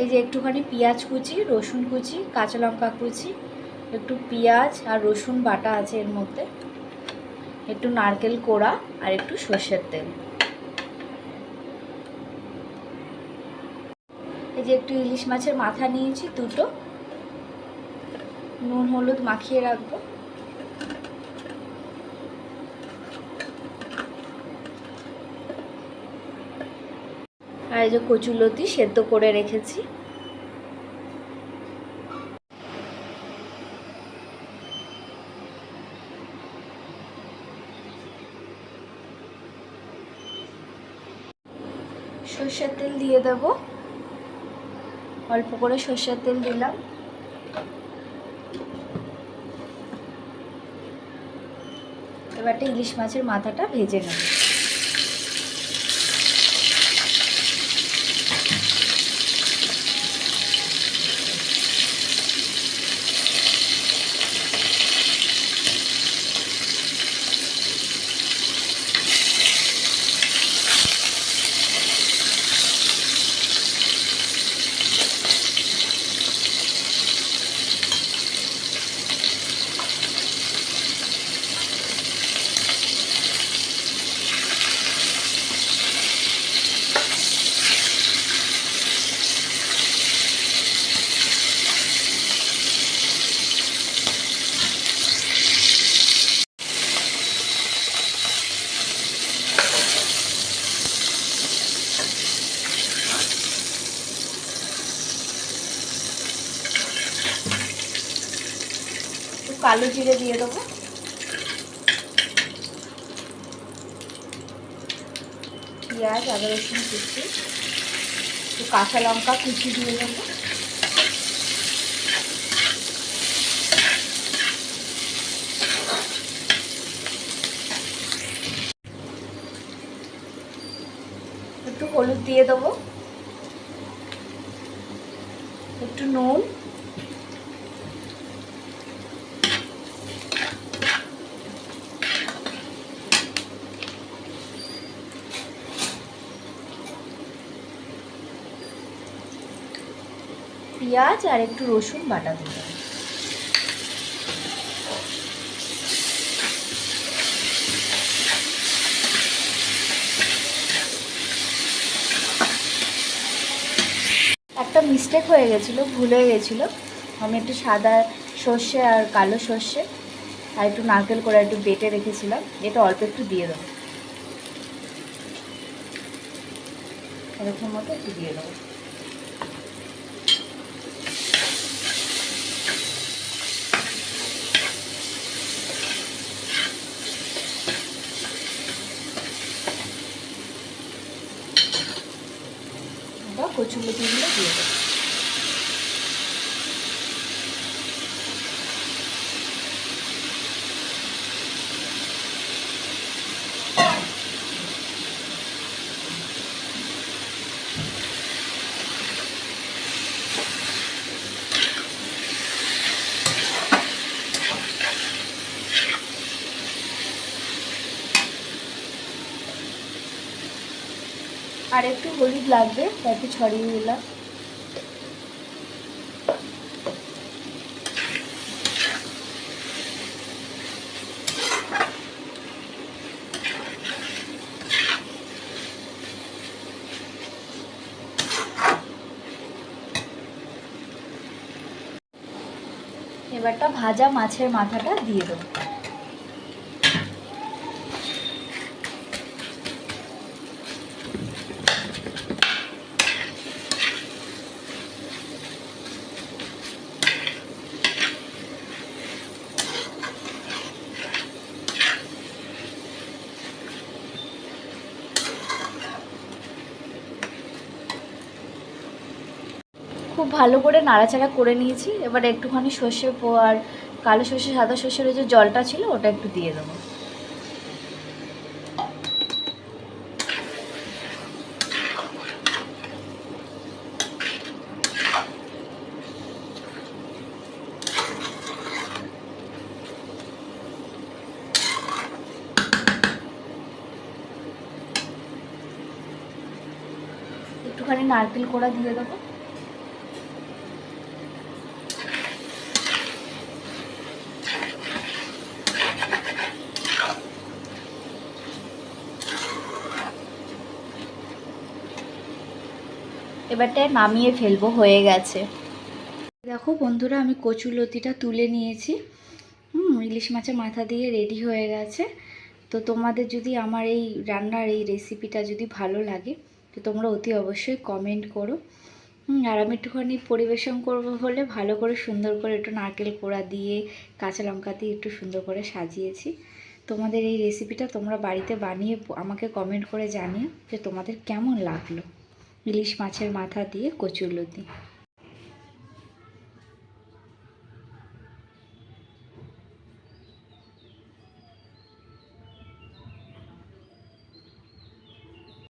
এই যে একটুখানি পেঁয়াজ কুচি, রসুন কুচি, কাঁচা লঙ্কা কুচি, একটু পেঁয়াজ আর রসুন বাটা আছে এর মধ্যে, একটু নারকেল কোড়া আর একটু সর্ষের তেল। এই যে একটু ইলিশ মাছের মাথা নিয়েছি দুটো, নুন, হলুদ মাখিয়ে রাখব। আর এই যে কচুলতি সেদ্ধ করে রেখেছি। সর্ষের তেল দিয়ে দেব। অল্প করে সর্ষের তেল দিলাম। এবারটা ইলিশ মাছের মাথাটা ভেজে নেব। কালো জিরে দিয়ে দেবো। পেঁয়াজ, আদা, রসুন কুচি, একটু কাঁচা লঙ্কা কুচি দিয়ে দেবো। একটু হলুদ দিয়ে দেবো। একটু নুন। পেঁয়াজ আর একটু রসুন বাটা দেবো। একটা মিস্টেক হয়ে গেছিল, ভুল হয়ে গেছিল। আমি একটু সাদা সর্ষে আর কালো সর্ষে আর একটু নারকেল করে একটু বেটে রেখেছিলাম, এটা অল্প একটু দিয়ে দেবো। এরকম মতো একটু দিয়ে দেবো। বা কচুলতিগুলো দিয়ে দেবো আর একটু হলুদ লাগবে একটু ছড়িয়ে দিলাম এবারটা ভাজা মাছের মাথাটা দিয়ে দেবো। খুব ভালো করে নাড়াচাড়া করে নিয়েছি। এবার একটুখানি সর্ষে আর কালো সর্ষে, সাদা সর্ষের যে জলটা ছিল, ওটা একটু দিয়ে দেবো। একটুখানি নারকেল কোড়া দিয়ে দেবো। এবারটায় নামিয়ে ফেলব, হয়ে গেছে। দেখো বন্ধুরা, আমি কচু লতিটা তুলে নিয়েছি। হুম, ইলিশ মাছের মাথা দিয়ে রেডি হয়ে গেছে। তো তোমাদের যদি আমার এই রান্নার এই রেসিপিটা যদি ভালো লাগে, তো তোমরা অতি অবশ্যই কমেন্ট করো। আর আমি একটুখানি পরিবেশন করব বলে ভালো করে সুন্দর করে একটু নারকেল কোড়া দিয়ে, কাঁচা লঙ্কা দিয়ে একটু সুন্দর করে সাজিয়েছি। তোমাদের এই রেসিপিটা তোমরা বাড়িতে বানিয়ে, আমাকে কমেন্ট করে জানিও যে তোমাদের কেমন লাগল। ইলিশ মাছের মাথা দিয়ে কচুরলতি